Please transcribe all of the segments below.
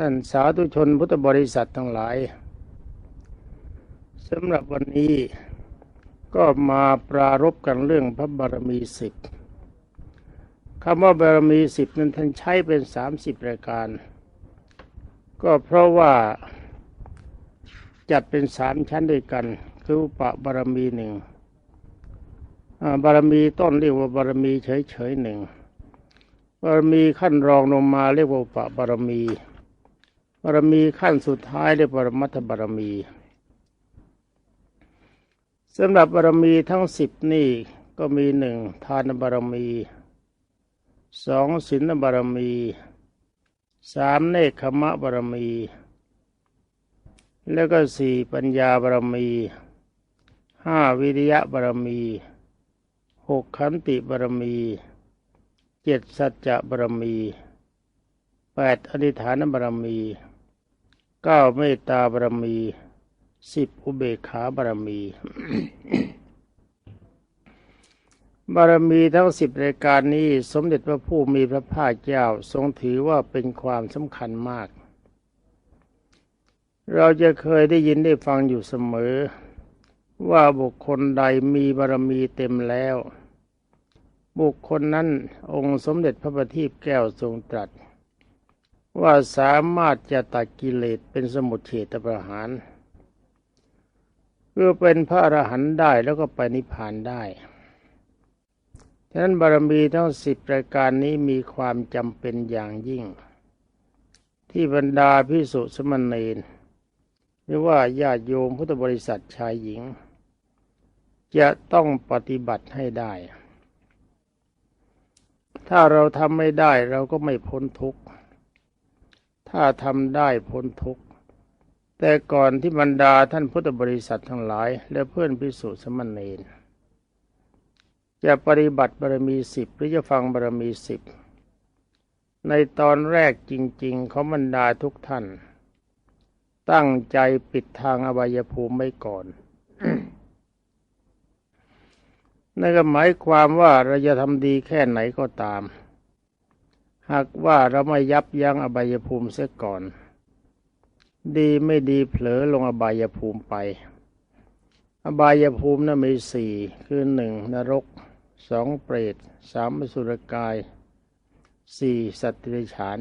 ท่านสาธุชนพุทธบริษัททั้งหลายสำหรับวันนี้ก็มาปรารบกันเรื่องพระบารมีสิบคำว่าบารมีสิบนั้นท่านใช้เป็นสามสิบรายการ ก็เพราะว่าจัดเป็นสามชั้นด้วยกัน คืออุปบารมีหนึ่งบารมีต้นเรียกว่าบารมีเฉยๆหนึ่งบารมีขั้นรองลงมาเรียกว่าอุปบารมีารมีขั้นสุดท้ายเรียกว่ามัทบารมีสำหรับบารมีทั้งสิบนี่ก็มีหนึ่งทานบารมีสองศีลบารมีสามเนคขมะบารมี แล้วก็สี่ปัญญาบารมีห้าวิริยะบารมีหกขันติบารมีเจ็ดสัจจะบารมีแปดอธิฐานบารมี เก้าเมตตาบารมีสิบอุเบกขาบารมี บารมีทั้งสิบรายการนี้สมเด็จพระผู้มีพระภาคเจ้าทรงถือว่าเป็นความสำคัญมาก เราจะเคยได้ยินได้ฟังอยู่เสมอ ว่าบุคคลใดมีบารมีเต็มแล้ว บุคคลนั้นองค์สมเด็จพระบัณฑิตแก้วทรงตรัส ว่าสามารถจะตัดกิเลสเป็นสมุทเฉตประหารคือเป็นพระอรหันต์ได้แล้วก็ไปนิพพานได้ฉะนั้นบารมีทั้งสิบรายการนี้มีความจำเป็นอย่างยิ่ง ที่บรรดาพิสุสมณีนหรือว่าญาติโยมพุทธบริษัทชายหญิง จะต้องปฏิบัติให้ได้ ถ้าเราทำไม่ได้เราก็ไม่พ้นทุกข์ ถ้าทำได้พ้นทุกข์ แต่ก่อนที่บรรดาท่านพุทธบริษัททั้งหลาย และเพื่อนพิสุสมณเณรจะปฏิบัติบารมีสิบหรือจะฟังบารมีสิบในตอนแรกจริง ๆ เขาบรรดาทุกท่าน ตั้งใจปิดทางอบายภูมิไว้ก่อนนั่นก็หมายความว่าเราจะทำดีแค่ไหนก็ตาม หากว่าเราไม่ยับยั้งอบายภูมิเสียก่อน ดีไม่ดีเผลอลงอบายภูมิไป อบายภูมินั้นมีสี่คือหนึ่งนรกสองเปรตสามสุรกายสี่สัตว์ดิฉาน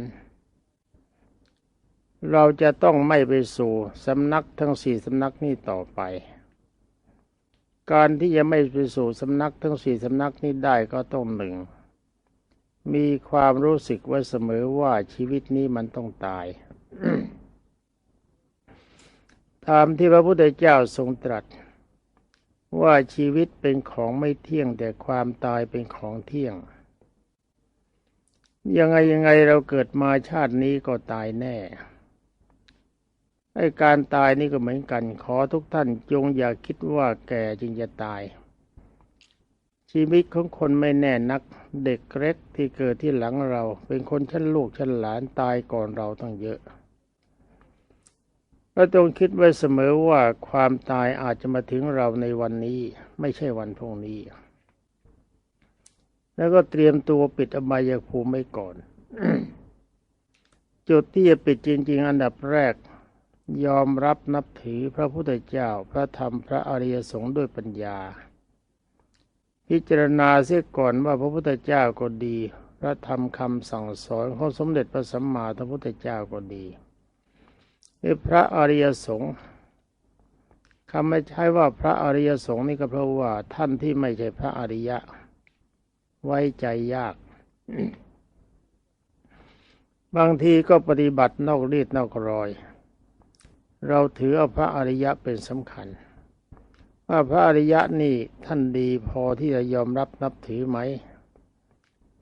เราจะต้องไม่ไปสู่สำนักทั้งสี่สำนักนี้ต่อไป การที่จะไม่ไปสู่สำนักทั้งสี่สำนักนี้ได้ก็ต้องหนึ่ง มีความรู้สึกไว้เสมอว่าชีวิตนี้มันต้องตายตามที่พระพุทธเจ้าทรงตรัส ว่าชีวิตเป็นของไม่เที่ยงแต่ความตายเป็นของเที่ยง ยังไงยังไงเราเกิดมาชาตินี้ก็ตายแน่ไอ้การตายนี่ก็เหมือนกัน ขอทุกท่านจงอย่าคิดว่าแก่จึงจะตาย ชีวิตของคนไม่แน่นักเด็กเล็กที่เกิดที่หลังเรา เป็นคนชั้นลูกชั้นหลานตายก่อนเราตั้งเยอะเราต้องคิดไว้เสมอว่าความตายอาจจะมาถึงเราในวันนี้ ไม่ใช่วันพรุ่งนี้ แล้วก็เตรียมตัวปิดอบายภูมิไว้ก่อน จุดที่จะปิดจริง ๆ อันดับแรก ยอมรับนับถือพระพุทธเจ้า พระธรรมพระอริยสงฆ์ด้วยปัญญา พิจารณาเสียก่อนว่าพระพุทธเจ้าก็ดีพระธรรมคำสั่งสอนของสมเด็จพระสัมมาสัมพุทธเจ้าก็ดีคือพระอริยสงฆ์คำไม่ใช่ว่าพระอริยสงฆ์นี่ก็เพราะว่าท่านที่ไม่ใช่พระอริยะ ไว้ใจยาก บางทีก็ปฏิบัตินอกรีดนอกรอย เราถือเอาพระอริยะเป็นสำคัญ ว่าพระอริยะนี่ท่านดีพอที่จะยอมรับนับถือไหม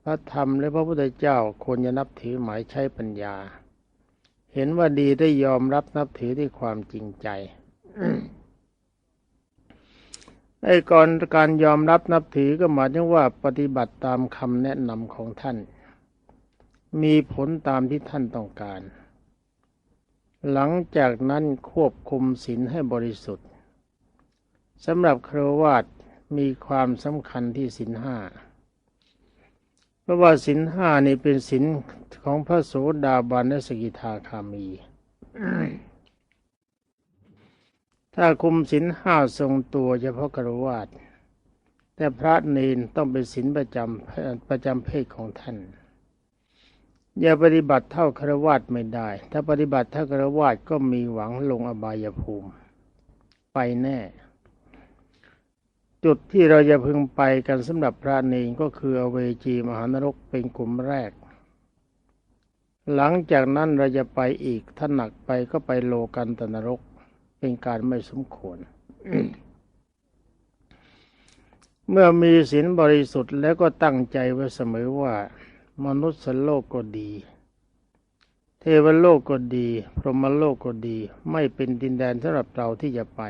พระธรรมและพระพุทธเจ้าควรจะนับถือไหมใช้ปัญญา เห็นว่าดีได้ยอมรับนับถือด้วยความจริงใจไอ้ก่อนการยอมรับนับถือก็หมายถึงว่าปฏิบัติตามคำแนะนำของท่าน มีผลตามที่ท่านต้องการ หลังจากนั้นควบคุมศีลให้บริสุทธิ์ สำหรับครวาตมีความสำคัญที่ศีลห้าเพราะว่าสินห้านี่เป็นสินของพระโสดาบันและสกิทาคามี ถ้าคุมสินห้าทรงตัวเฉพาะกรวาดแต่พระเนนต้องเป็นสินประจำประจำเพศของท่านอย่าปฏิบัติเท่าครวาดไม่ได้ ถ้าปฏิบัติเท่าครวาดก็มีหวังลงอบายภูมิ ไปแน่ จุดที่เราจะพึงไปกันสำหรับพระเนนก็คืออเวจีมหานรกเป็นกลุ่มแรก หลังจากนั้นเราจะไปอีกถ้าหนักไปก็ไปโลกันตนรกเป็นการไม่สมควร เมื่อมีศีลบริสุทธิ์แล้วก็ตั้งใจไว้เสมอว่ามนุษย์โลกก็ดี เทวโลกก็ดี พรหมโลกก็ดี ไม่เป็นดินแดนสำหรับเราที่จะไป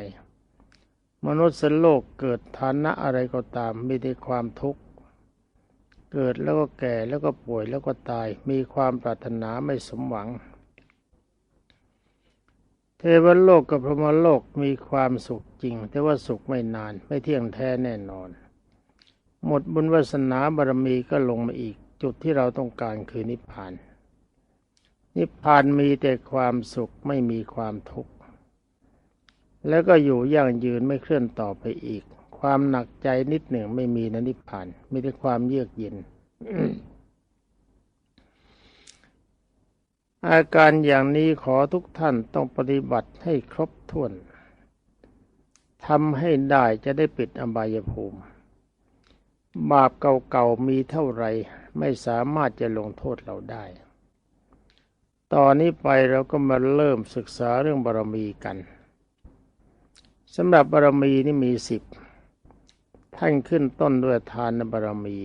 มนุษย์โลกเกิดฐานะอะไรก็ตามมีแต่ความทุกข์ เกิดแล้วก็แก่แล้วก็ป่วยแล้วก็ตาย มีความปรารถนาไม่สมหวัง เทวโลกกับพรหมโลกมีความสุขจริง แต่ว่าสุขไม่นานไม่เที่ยงแท้แน่นอน หมดบุญวาสนาบารมีก็ลงมาอีก จุดที่เราต้องการคือนิพพาน นิพพานมีแต่ความสุขไม่มีความทุกข์ แล้วก็อยู่ยั่งยืนไม่เคลื่อนต่อไปอีก ความหนักใจนิดหนึ่งไม่มีในนิพพานมีแต่ความเยือกเย็นอาการอย่างนี้ขอทุกท่านต้องปฏิบัติให้ครบถ้วนทำให้ได้จะได้ปิดอบายภูมิ บาปเก่าๆมีเท่าไรไม่สามารถจะลงโทษเราได้ ตอนนี้ไปเราก็มาเริ่มศึกษาเรื่องบารมีกัน สำหรับบารมีนี่มีสิบท่านขึ้นต้นด้วยทานบารมี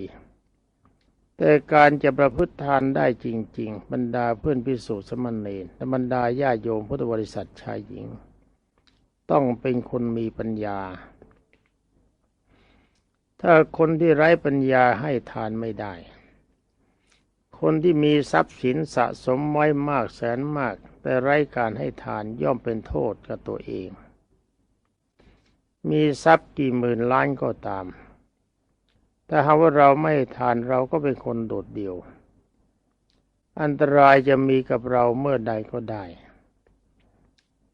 แต่การจะประพฤติทานได้จริง ๆ บรรดาเพื่อนพิสูจน์สมณเณรและบรรดาญาโยมพุทธบริษัทชายหญิง ต้องเป็นคนมีปัญญา ถ้าคนที่ไร้ปัญญาให้ทานไม่ได้ คนที่มีทรัพย์สินสะสมไว้มากแสนมาก แต่ไร้การให้ทานย่อมเป็นโทษกับตัวเอง มีทรัพย์กี่หมื่นล้านก็ตาม แต่หากว่าเราไม่ทานเราก็เป็นคนโดดเดี่ยว อันตรายจะมีกับเราเมื่อใดก็ได้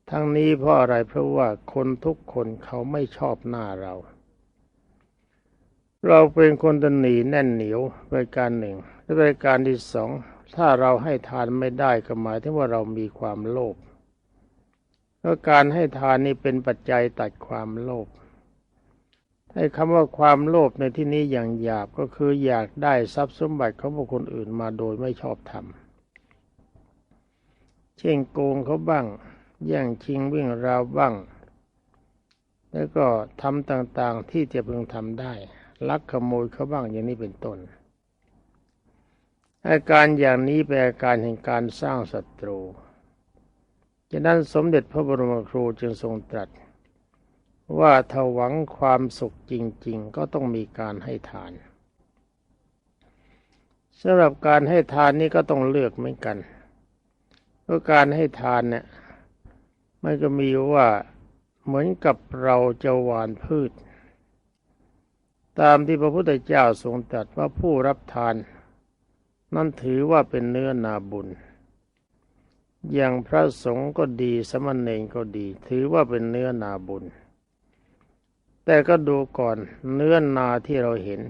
ทั้งนี้เพราะอะไรเพราะว่าคนทุกคนเขาไม่ชอบหน้าเรา เราเป็นคนตนหนีแน่นเหนียวรายการหนึ่งและรายการที่สองถ้าเราให้ทานไม่ได้ก็หมายถึงว่าเรามีความโลภ เพราการให้ทานนี้เป็นปัจจัยตัดความโลภให้คำว่าความโลภในที่นี้อย่างหยาบก็คืออยากได้ทรัพย์สมบัติของบุคคลอื่นมาโดยไม่ชอบธรรม เช่นโกงเขาบ้างแย่งชิงวิ่งราวบ้าง แล้วก็ทำต่างๆที่จะพึงทำได้ ลักขโมยเขาบ้างอย่างนี้เป็นต้นอาการอย่างนี้เป็นอาการแห่งการสร้างศัตรู ฉะนั้นสมเด็จพระบรมครูจึงทรงตรัส ว่าถ้าหวังความสุขจริง ๆ ก็ต้องมีการให้ทานสำหรับการให้ทานนี้ก็ต้องเลือกเหมือนกันเพราะการให้ทานเนี่ยมันก็มีว่าเหมือนกับเราจะหวานพืช ตามที่พระพุทธเจ้าทรงตรัสว่าผู้รับทาน นั้นถือว่าเป็นเนื้อนาบุญ อย่างพระสงฆ์ก็ดีสมณเณรก็ดี ถือว่าเป็นเนื้อนาบุญ แต่ก็ดูก่อนเนื้อนาที่เราเห็น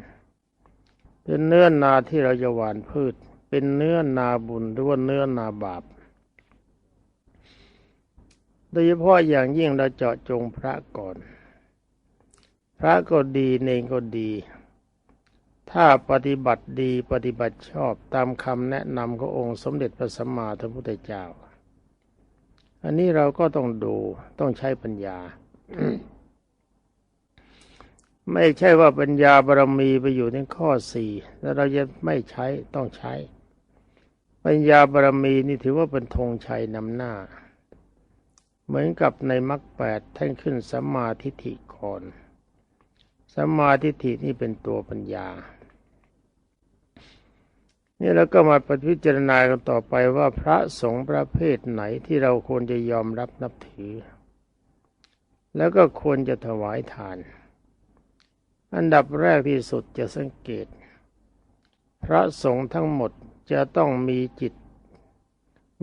เป็นเนื้อนาที่เราจะหว่านพืช เป็นเนื้อนาบุญหรือว่าเนื้อนาบาปโดยเฉพาะอย่างยิ่งเราเจาะจงพระก่อน พระก็ดีเนงก็ดี ถ้าปฏิบัติดีปฏิบัติชอบตามคำแนะนำขององค์สมเด็จพระสัมมาสัมพุทธเจ้า อันนี้เราก็ต้องดูต้องใช้ปัญญา ไม่ใช่ว่าปัญญาบารมีไปอยู่ในข้อสี่แล้วเราจะไม่ใช้ต้องใช้ ปัญญาบารมีนี่ถือว่าเป็นธงชัยนำหน้า เหมือนกับในมรรคแปดท่านขึ้นสัมมาทิฏฐิก่อนสัมมาธิฏฐินี่เป็นตัวปัญญา นี่แล้วก็มาปพิจารณากันต่อไปว่าพระสงฆ์ประเภทไหนที่เราควรจะยอมรับนับถือ แล้วก็ควรจะถวายทาน อันดับแรกที่สุดจะสังเกตพพระสงฆ์ทั้งหมดจะต้องมีจิต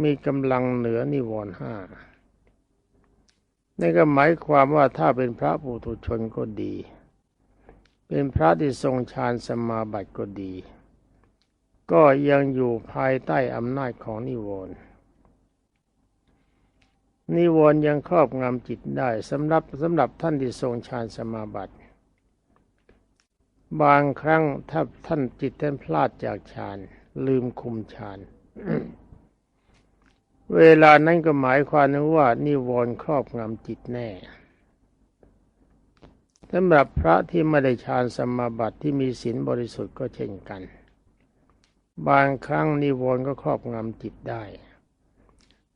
มีกำลังเหนือนิวรณ์ห้านี่ก็หมายความว่าถ้าเป็นพระปุถุชนก็ดี เป็นพระที่ทรงฌานสมาบัติก็ดี ก็ยังอยู่ภายใต้อำนาจของนิวรณ์นิวรณ์ยังครอบงำจิตได้สำหรับสำหรับท่านที่ทรงฌานสมาบัติ บางครั้งถ้าท่านจิตท่านพลาดจากฌานลืมคุมฌานเวลานั้นก็หมายความว่านิวรณ์ครอบงำจิตแน่สำหรับพระที่ไม่ได้ฌานสมาบัติที่มีศีลบริสุทธิ์ก็เช่นกัน บางครั้งนิวรณ์ก็ครอบงำจิตได้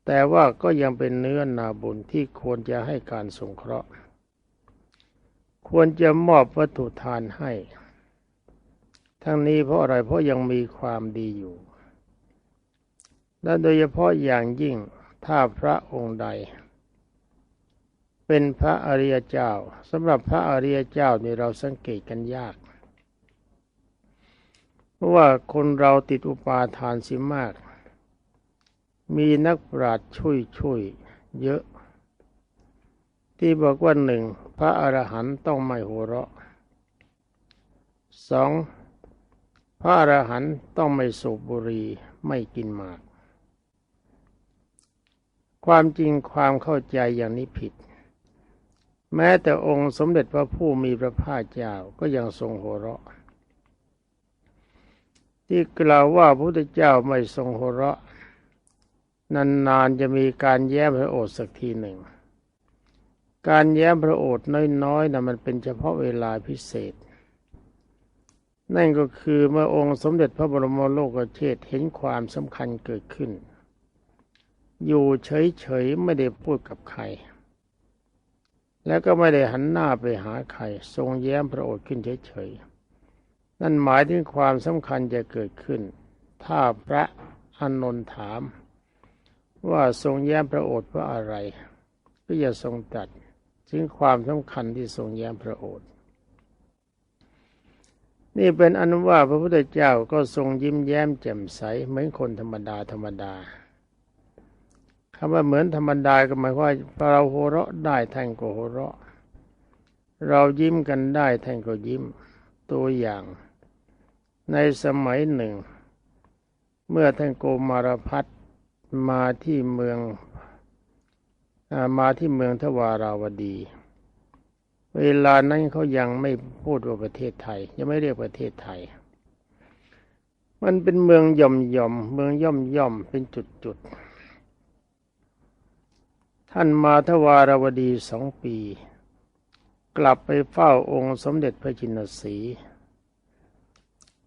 แต่ว่าก็ยังเป็นเนื้อนาบุญที่ควรจะให้การสงเคราะห์ ควรจะมอบวัตถุทานให้ ทั้งนี้เพราะอะไรเพราะยังมีความดีอยู่ และโดยเฉพาะอย่างยิ่งถ้าพระองค์ใด เป็นพระอริยเจ้าสำหรับพระอริยเจ้านี่เราสังเกตกันยาก เพราะว่าคนเราติดอุปาทานสิมาก มีนักปราชญ์ช่วยช่วยเยอะ ที่บอกว่าหนึ่งพระอรหันต์ต้องไม่หัวเราะสองพระอรหันต์ต้องไม่สูบบุหรี่ไม่กินหมาก ความจริงความเข้าใจอย่างนี้ผิด แม้แต่องค์สมเด็จพระผู้มีพระภาคเจ้าก็ยังทรงหัวเราะ ที่กล่าวว่าพระพุทธเจ้าไม่ทรงหัวเราะ นานๆจะมีการแย้มพระโอษฐ์สักทีหนึ่ง การแย้มพระโอษฐ์น้อยๆนะมันเป็นเฉพาะเวลาพิเศษ นั่นก็คือเมื่อองค์สมเด็จพระบรมโลกเชษเห็นความสำคัญเกิดขึ้น อยู่เฉยๆไม่ได้พูดกับใคร แล้วก็ไม่ได้หันหน้าไปหาใคร ทรงแย้มพระโอษฐ์ขึ้นเฉยๆ นั่นหมายถึงความสำคัญจะเกิดขึ้น ถ้าพระอานนท์ถาม ว่าทรงแย้มพระโอษฐ์เพราะอะไร ก็อย่าทรงตัดถึงความสำคัญที่ทรงแย้มพระโอษฐ์นี่เป็นอนุว่าพระพุทธเจ้าก็ทรงยิ้มแย้มแจ่มใสเหมือนคนธรรมดาธรรมดาคำว่าเหมือนธรรมดาก็หมายว่าเราโหเราะได้ท่านก็โหเราะ เรายิ้มกันได้ท่านก็ยิ้มตัวอย่าง ในสมัยหนึ่ง เมื่อท่านโกมารพัฒมาที่เมืองมาที่เมืองทวาราวดี เวลานั้นเขายังไม่พูดว่าประเทศไทย ยังไม่เรียกประเทศไทย มันเป็นเมืองย่อมย่อมเมืองย่อมย่อมเป็นจุดจุดท่านมาทวาราวดีสองปี กลับไปเฝ้าองค์สมเด็จพระจินสี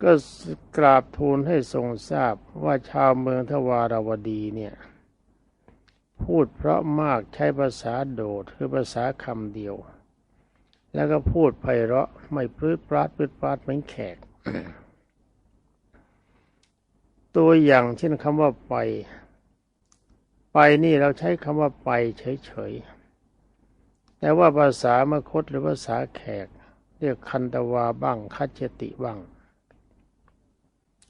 ก็กราบทูลให้ทรงทราบว่าชาวเมืองทวาราวดีเนี่ย พูดเพราะมากใช้ภาษาโดดคือภาษาคำเดียว แล้วก็พูดไพเราะไม่พลื้ปราดพลื้ปราดเหมือนแขก ตัวอย่างเช่นคำว่าไป ไปนี่เราใช้คำว่าไปเฉยๆ แต่ว่าภาษามคตหรือภาษาแขก เรียกคันตวาบ้างคัจติบ้าง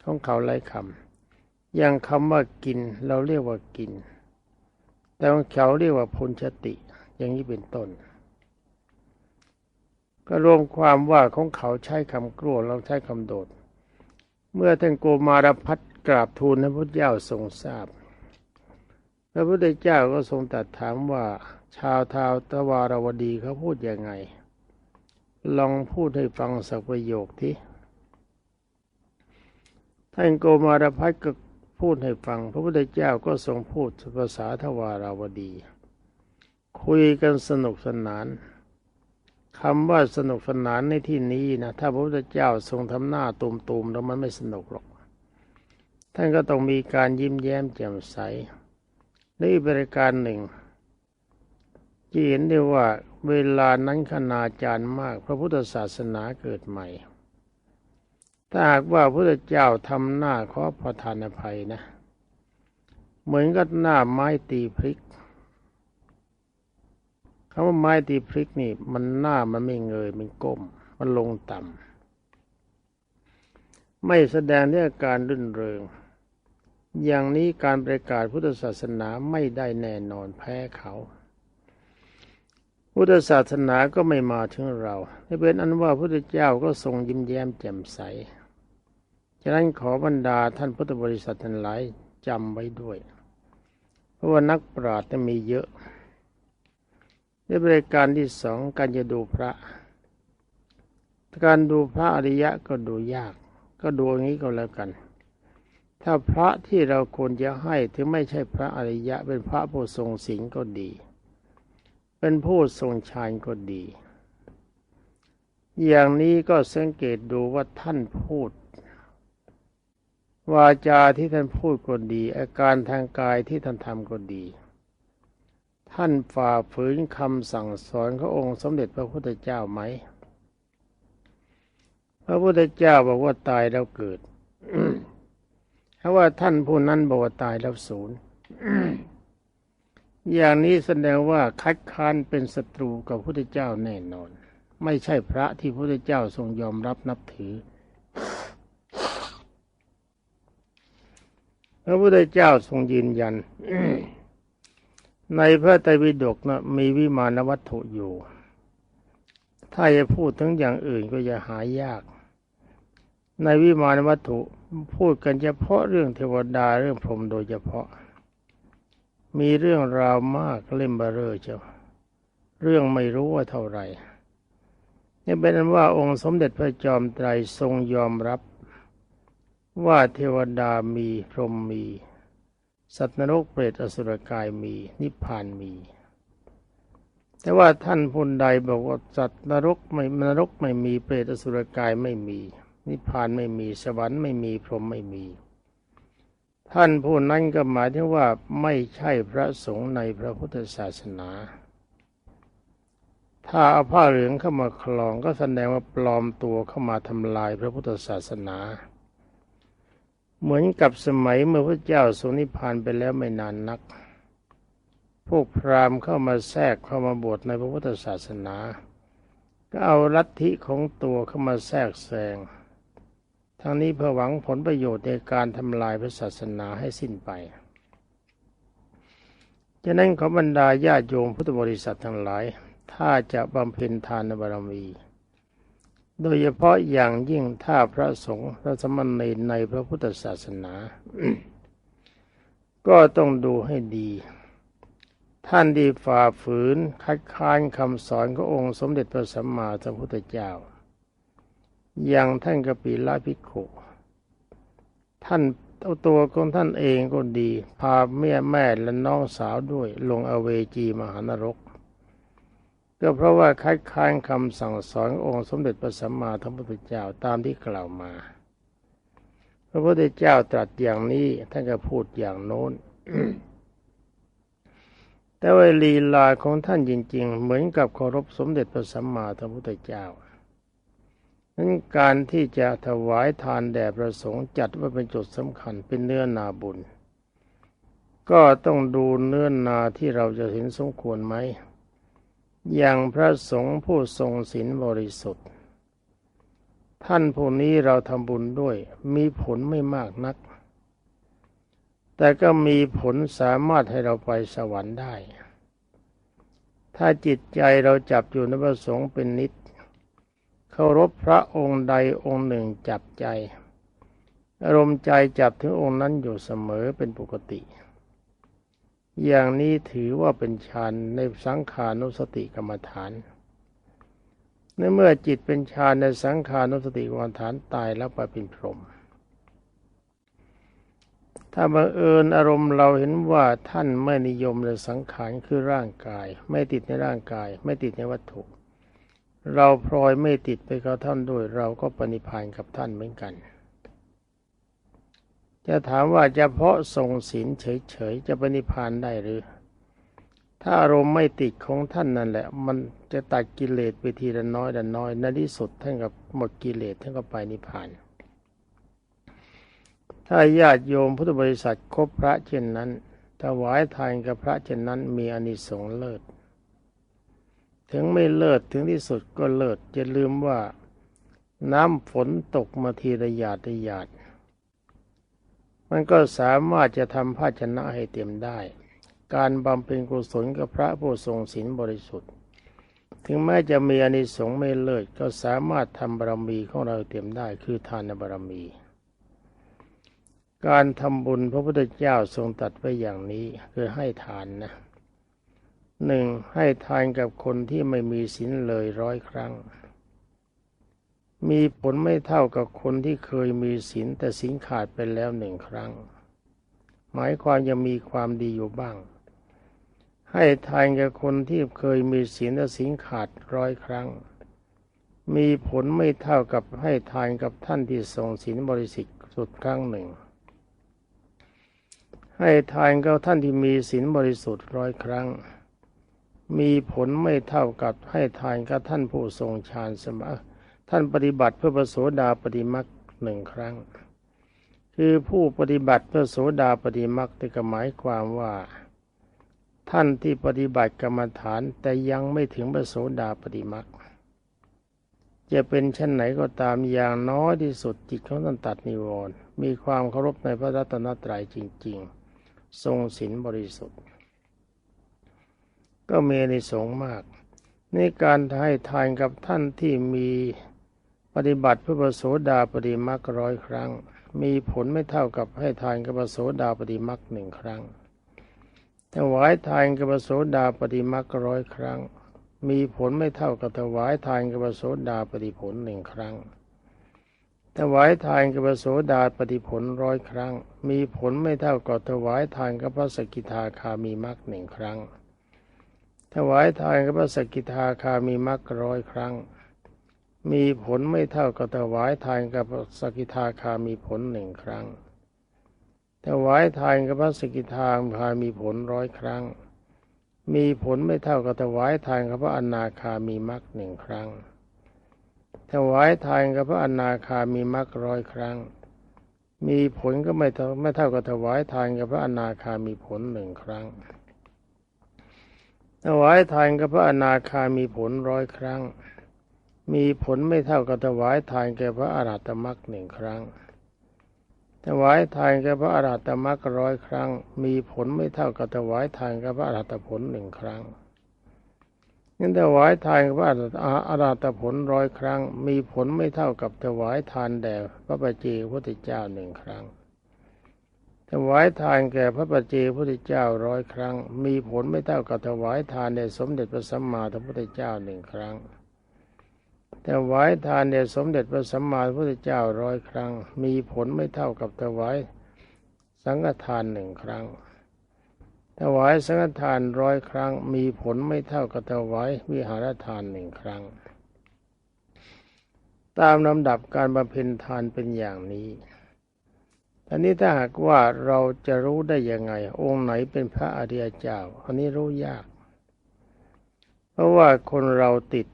ของเขาหลายคำอย่างคำว่ากิน เราเรียกว่ากิน แต่ของเขาเรียกว่าพุนชติ อย่างนี้เป็นต้น ก็รวมความว่าของเขาใช้คำกลัวเราใช้คำโดด เมื่อท่านโกมารพัฒกราบทูลพระพุทธเจ้าทรงทราบ พระพุทธเจ้าก็ทรงตรัสถามว่า ชาวทาวตวารวดีเขาพูดยังไง ลองพูดให้ฟังสักประโยคที่ ท่านโกมารพัฒก็พูดให้ฟัง พระพุทธเจ้าก็ทรงพูดภาษาทวาราวดี คุยกันสนุกสนานคำว่าสนุกสนานในที่นี้นะถ้าพระพุทธเจ้าทรงทำหน้าตุมๆแล้วมันไม่สนุกหรอก ท่านก็ต้องมีการยิ้มแย้มแจ่มใสนี่บริการหนึ่งที่เห็นได้ว่าเวลานั้นขนาจารย์มาก พระพุทธศาสนาเกิดใหม่ ถ้าหากว่าพระเจ้าทำหน้าขอประทานอภัยนะ เหมือนกับหน้าไม้ตีพริกคำว่าไม้ตีพริกนี่ มันหน้ามันไม่เงยมันก้ม มันลงต่ไม่แสดงด้วยอาการรื่นเริง อย่างนี้การประกาศพุทธศาสนาไม่ได้แน่นอนแพ้เขาพุทธศาสนาก็ไม่มาถึงเราไม่เป็นอันว่าพระพุทธเจ้าก็ทรงยิ้มแย้มแจ่มใส ฉะนั้นขอบรรดาท่านพุทธบริษัททั้งหลายจำไว้ด้วย เพราะว่านักปราชญ์มีเยอะในบริการที่สองการจะดูพระ การดูพระอริยะก็ดูยาก ก็ดูอย่างนี้ก็แล้วกัน ถ้าพระที่เราควรจะให้ถึงไม่ใช่พระอริยะ เป็นพระผู้ทรงศีลก็ดี เป็นผู้ทรงฌานก็ดี อย่างนี้ก็สังเกตดูว่าท่านพูด วาจาที่ท่านพูดก็ดี อาการทางกายที่ท่านทำก็ดี ท่านฝ่าฝืนคำสั่งสอนขององค์สมเด็จพระพุทธเจ้าไหม พระพุทธเจ้าบอกว่าตายแล้วเกิดเพราะว่าท่านผู้นั้นบอกว่าตายแล้วศูนย์อย่างนี้แสดงว่าคัดค้านเป็นศัตรูกับพระพุทธเจ้าแน่นอน ไม่ใช่พระที่พระพุทธเจ้าทรงยอมรับนับถือ ระพุทธเจ้าทรงยืนยันในพระไตรปิฎกนะมีวิมานวัตถุอยู่ ถ้าจะพูดถึงอย่างอื่นก็จะหายาก ในวิมานวัตถุพูดกันเฉพาะเรื่องเทวดาเรื่องพรหมโดยเฉพาะ มีเรื่องราวมากเล่มเบอร์เจ้าเรื่องไม่รู้ว่าเท่าไหร่นี่เป็นนั้นว่าองค์สมเด็จพระจอมไตรทรงยอมรับ ว่าเทวดามีพรหมมี สัตว์นรกเปรตอสุรกายมี นิพพานมี แต่ว่าท่านพูนใดบอกว่าสัตว์นรกไม่นรกไม่มีเปรตอสุรกายไม่มี นิพพานไม่มีสวรรค์ไม่มีพรหมไม่มี ท่านผู้นั้นก็หมายถึงว่าไม่ใช่พระสงฆ์ในพระพุทธศาสนา ถ้าเอาผ้าเหลืองเข้ามาคลองก็แสดงว่าปลอมตัวเข้ามาทำลายพระพุทธศาสนา เหมือนกับสมัยเมื่อพระเจ้าทรงนิพพานไปแล้วไม่นานนัก พวกพราหมณ์เข้ามาแทรกเข้ามาบวชในพระพุทธศาสนา ก็เอาลัทธิของตัวเข้ามาแทรกแซง ทั้งนี้เพื่อหวังผลประโยชน์ในการทำลายพระศาสนาให้สิ้นไปฉะนั้นขอบรรดาญาโยมพุทธบริษัททั้งหลาย ถ้าจะบำเพ็ญทานบารมี โดยเฉพาะอย่างยิ่งถ้าพระสงฆ์พระสมณีในพระพุทธศาสนา ก็ต้องดูให้ดี ท่านดีฝ่าฝืนคัดค้านคำสอนขององค์สมเด็จพระสัมมาสัมพุทธเจ้า อย่างท่านกปิลาภิกขุท่านเอาตัวของท่านเองก็ดี พาแม่แม่และน้องสาวด้วย ลงอเวจีมหานรก ก็เพราะว่าคัดค้านคำสั่งสอนองค์สมเด็จพระสัมมาสัมพุทธเจ้าตามที่กล่าวมา พระพุทธเจ้าตรัสอย่างนี้ท่านก็พูดอย่างโน้น แต่ว่าลีลาของท่านจริง ๆ เหมือนกับเคารพสมเด็จพระสัมมาสัมพุทธเจ้านั้นการที่จะถวายทานแด่พระสงฆ์จัดว่าเป็นจุดสำคัญเป็นเนื้อนาบุญ ก็ต้องดูเนื้อนาที่เราจะเห็นสมควรไหม อย่างพระสงฆ์ผู้ทรงศีลบริสุทธิ์ ท่านผู้นี้เราทำบุญด้วย มีผลไม่มากนัก แต่ก็มีผลสามารถให้เราไปสวรรค์ได้ ถ้าจิตใจเราจับอยู่ในพระสงฆ์เป็นนิดเคารพพระองค์ใดองค์หนึ่งจับใจ อารมณ์ใจจับถึงองค์นั้นอยู่เสมอเป็นปกติ อย่างนี้ถือว่าเป็นฌานในสังขานุสติกรรมฐานในเมื่อจิตเป็นฌานในสังขานุสติกรรมฐานตายแล้วไปเป็นพรหมถ้าบังเอิญอารมณ์เราเห็นว่าท่านไม่นิยมในสังขารคือร่างกาย ไม่ติดในร่างกาย ไม่ติดในวัตถุ เราพลอยไม่ติดไปกับท่านด้วยเราก็ปณิพานกับท่านเหมือนกัน จะถามว่าเฉพาะทรงศีลเฉยๆจะปณิพานได้หรือ ถ้าอารมณ์ไม่ติดของท่านนั่นแหละ มันจะตัดกิเลสไปทีละน้อยละน้อยในที่สุดท่านกับหมดกิเลสท่านก็ไปนิพพาน ถ้าญาติโยมพุทธบริษัทคบพระเช่นนั้นถวายทานกับพระเช่นนั้นมีอานิสงส์เลิศ ถึงไม่เลิศถึงที่สุดก็เลิศจะลืมว่าน้ำฝนตกมาทีระยาดระยาด มันก็สามารถจะทำภาชนะให้เต็มได้ การบำเพ็ญกุศลกับพระผู้ทรงศีลบริสุทธิ์ ถึงแม้จะมีอนิสงส์ไม่เลิศก็สามารถทำบารมีของเราเต็มได้คือทานบารมี การทำบุญพระพุทธเจ้าทรงตัดไว้อย่างนี้คือให้ทานนะหนึ่งให้ทานกับคนที่ไม่มีศีลเลยร้อยครั้ง มีผลไม่เท่ากับคนที่เคยมีศีลแต่ศีลขาดไปแล้วหนึ่งครั้ง หมายความยังมีความดีอยู่บ้าง ให้ทานกับคนที่เคยมีศีลแต่ศีลขาดร้อยครั้ง มีผลไม่เท่ากับให้ทานกับท่านที่ทรงศีลบริสุทธิ์สุดครั้งหนึ่ง ให้ทานกับท่านที่มีศีลบริสุทธิ์ร้อยครั้งมีผลไม่เท่ากับให้ทานกับท่านผู้ทรงฌานสมา ท่านปฏิบัติเพื่อประโสดาปฏิมักหนึ่งครั้ง คือผู้ปฏิบัติเพื่อโสดาปฏิมักแต่ก็หมายความว่า ท่านที่ปฏิบัติกรรมฐานแต่ยังไม่ถึงประโสดาปฏิมักจะเป็นชั้นไหนก็ตามอย่างน้อยที่สุดจิตของท่านตัดนิวรณ์มีความเคารพในพระรัตนตรัยจริง ๆ ทรงศีลบริสุทธิ์ ก็มีในสงมาก ในการให้ทานกับท่านที่มี ปฏิบัติเพื่อประโสดาปฏิมักร้อยครั้ง มีผลไม่เท่ากับให้ทานกับประโสดาปฏิมักหนึ่งครั้งถวายทานกับประโสดาปฏิมักร้อยครั้ง มีผลไม่เท่ากับถวายทานกับประโสดาปฏิผลหนึ่งครั้งถวายทานกับประโสดาปฏิผลร้อยครั้ง มีผลไม่เท่ากับถวายทานกับพระสกิทาคามีมักหนึ่งครั้ง ถวายทานกับพระสกิทาคามีมรรคร้อยครั้ง มีผลไม่เท่ากับถวายทานกับสกิทาคามีผลหนึ่งครั้งถวายทานกับพระสกิทาคามีผลร้อยครั้ง มีผลไม่เท่ากับถวายทานกับพระอนาคามีมรรคหนึ่งครั้ง ถวายทานกับพระอนาคามีมรรคร้อยครั้ง มีผลก็ไม่เท่าไม่เท่ากับถวายทานกับพระอนาคามีผลหนึ่งครั้ง ถวายทานกับพระอนาคามีผลร้อยครั้ง มีผลไม่เท่ากับถวายทานแก่พระอรหัตมรรคหนึ่งครั้ง ถวายทานแก่พระอรหัตมรรคร้อยครั้ง มีผลไม่เท่ากับถวายทานแกับพระอรหัตผลหนึ่งครั้งงั้นถวายทานแกับพระอรหัตผลร้อยครั้ง มีผลไม่เท่ากับถวายทานแด่พระปัจเจกพุทธเจ้าหนึ่งครั้ง ถวายทานแก่พระปัจเจกพุทธเจ้าร้อยครั้ง มีผลไม่เท่ากับถวายทานแด่สมเด็จพระสัมมาสัมพุทธเจ้าหนึ่งครั้ง ถวายทานแด่สมเด็จพระสัมมาสัมพุทธเจ้าร้อยครั้ง มีผลไม่เท่ากับถวายสังฆทานหนึ่งครั้ง ถวายสังฆทานร้อยครั้ง มีผลไม่เท่ากับถวายวิหารทานหนึ่งครั้ง ตามลำดับการบำเพ็ญทานเป็นอย่างนี้อันนี้ถ้าหากว่าเราจะรู้ได้ยังไง องค์ไหนเป็นพระอริยเจ้า อันนี้รู้ยาก เพราะว่าคนเราติด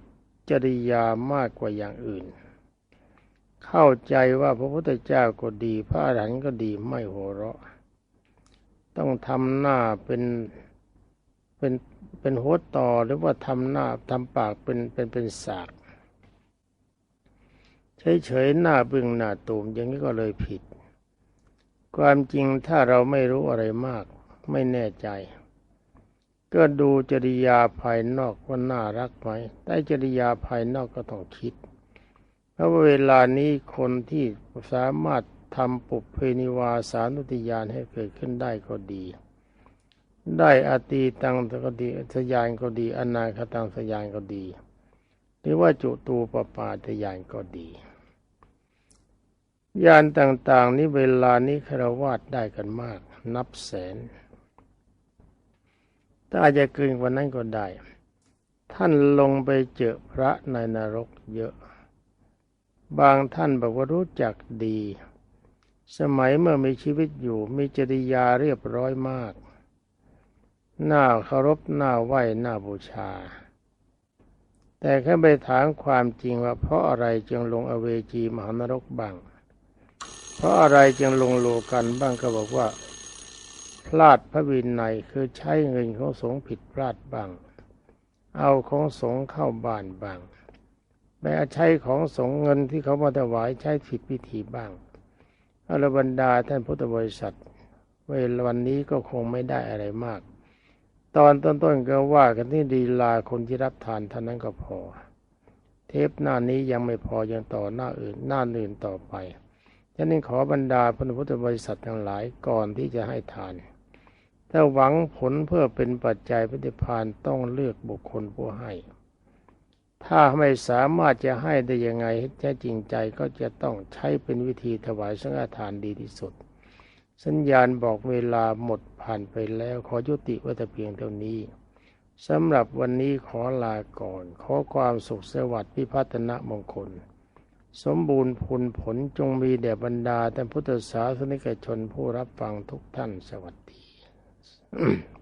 จริยามากกว่าอย่างอื่น เข้าใจว่าพระพุทธเจ้าก็ดี พระอรหันต์ก็ดีไม่หัวเราะ ต้องทำหน้าเป็นเป็นเป็นหัวต่อหรือว่าทำหน้าทำปากเป็นเป็นเป็นสากเฉยๆหน้าบึ้งหน้าตูมอย่างนี้ก็เลยผิด ความจริงถ้าเราไม่รู้อะไรมาก ไม่แน่ใจ ก็ดูจริยาภายนอกว่าน่ารักไหมแต่จริยาภายนอกก็ต้องคิด เพราะเวลานี้คนที่สามารถทำปุเพนิวาสานุติยานให้เกิดขึ้นได้ก็ดี ได้อตีตังก็ดีสยานก็ดี อนาคตังสยานก็ดี หรือว่าจุตูปปาทยานก็ดียานต่าง ๆ นี้เวลานี้คารวาดได้กันมาก นับแสน ถ้าอาจจะเกินกว่านั้นก็ได้ ท่านลงไปเจอพระในนรกเยอะ บางท่านบอกว่ารู้จักดี สมัยเมื่อมีชีวิตอยู่มีจริยาเรียบร้อยมาก หน้าเคารพหน้าไหว้หน้าบูชา แต่แค่ไปถามความจริงว่าเพราะอะไรจึงลงอเวจีมหานรกบ้าง เพราะอะไรจึงลงโลกันบ้างก็บอกว่า พลาดพระวินัยคือใช้เงินของสงฆ์ผิดพลาดบ้าง เอาของสงฆ์เข้าบ้านบ้างไปใช้ของสงฆ์เงินที่เขามาถวายใช้ผิดพิธีบ้างอรบรรดาท่านพุทธบริษัทเวลวันนี้ก็คงไม่ได้อะไรมาก ตอนต้นๆก็ว่ากันที่ดีลาคนที่รับทานเท่านั้นก็พอ เทปหน้านี้ยังไม่พอยังต่อหน้าอื่นหน้าอื่นต่อไปฉะนั้นขอบรรดาพระพุทธบริษัททั้งหลายก่อนที่จะให้ทาน ถ้าหวังผลเพื่อเป็นปัจจัยปฏิพานต้องเลือกบุคคลผู้ให้ ถ้าไม่สามารถจะให้ได้ยังไงแท้จริงใจก็จะต้องใช้เป็นวิธีถวายสังฆทานดีที่สุด สัญญาณบอกเวลาหมดผ่านไปแล้วขอยุติไว้แต่เพียงเท่านี้สำหรับวันนี้ขอลาก่อน ขอความสุขสวัสดิ์พิพัฒนมงคล สมบูรณ์ผลผลจงมีแด่บรรดาแต่พุทธศาสนิกชนผู้รับฟังทุกท่านสวัสดี Mm.